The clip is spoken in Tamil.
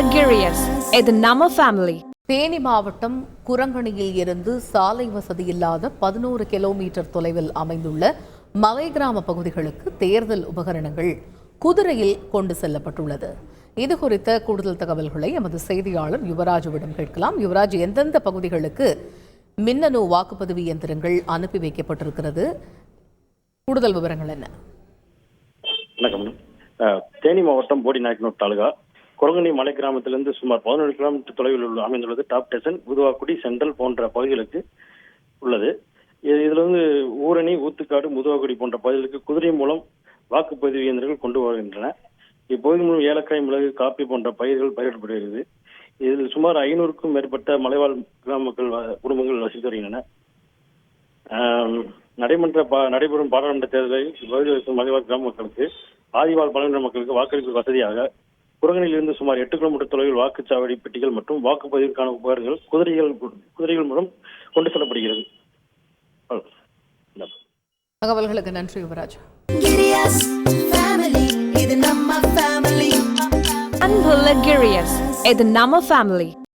இது நம்ம ஃபேமிலி தேனி மாவட்டம் குரங்கணியில் இருந்து சாலை வசதி இல்லாத பதினோரு கிலோமீட்டர் தொலைவில் அமைந்துள்ள மலை கிராம பகுதிகளுக்கு தேர்தல் உபகரணங்கள் குதிரையில் கொண்டு செல்லப்பட்டுள்ளது. இது குறித்த கூடுதல் தகவல்களை எமது செய்தியாளர் யுவராஜுவிடம் கேட்கலாம். யுவராஜ் எந்தெந்த பகுதிகளுக்கு மின்னணு வாக்குப்பதிவு இயந்திரங்கள் அனுப்பி வைக்கப்பட்டிருக்கிறது? கூடுதல் விவரங்கள் என்ன? வணக்கம். தேனி மாவட்டம் போடி நாயக்கனூர் தாலுகா. குரங்கணி மலை கிராமத்திலிருந்து சுமார் பதினேழு கிலோமீட்டர் தொலைவில் உள்ள அமைந்துள்ளது. டாப் டெசன் புதுவாக்குடி சென்ட்ரல் போன்ற பகுதிகளுக்கு உள்ளது. இது- இதுல வந்து ஊரணி ஊத்துக்காடு முதுவாக்குடி போன்ற பகுதிகளுக்கு குதிரை மூலம் வாக்குப்பதிவு இயந்திரங்கள் கொண்டு வருகின்றன. இப்பகுதி மூலம் ஏலக்காய் மிளகு காப்பி போன்ற பயிர்கள் பயிரிடப்படுகிறது. இதில் சுமார் ஐநூறுக்கும் மேற்பட்ட மலைவாழ் கிராம மக்கள் வ- குடும்பங்கள் வசித்து வருகின்றன. நடைமன்ற பா- நடைபெறும் பாராளுமன்ற தேர்தலில் இப்பகுதியில் இருக்கும் மலைவாழ் கிராம மக்களுக்கு ஆதிவாழ் பழங்குடியின மக்களுக்கு வாக்களிப்பு வசதியாக குரங்கணியிலிருந்து சுமார் எட்டு கிலோமீட்டர் தொலைவில் வாக்குச்சாவடி பெட்டிகள் மற்றும் வாக்குப்பதிவுக்கான உபகரணங்கள் குதிரைகள் குதிரைகள் மூலம் கொண்டு செல்லப்படுகிறது. தகவல்களுக்கு நன்றி யுவராஜ். அன்புள்ள கிரியஸ் இது நம்ம ஃபேமிலி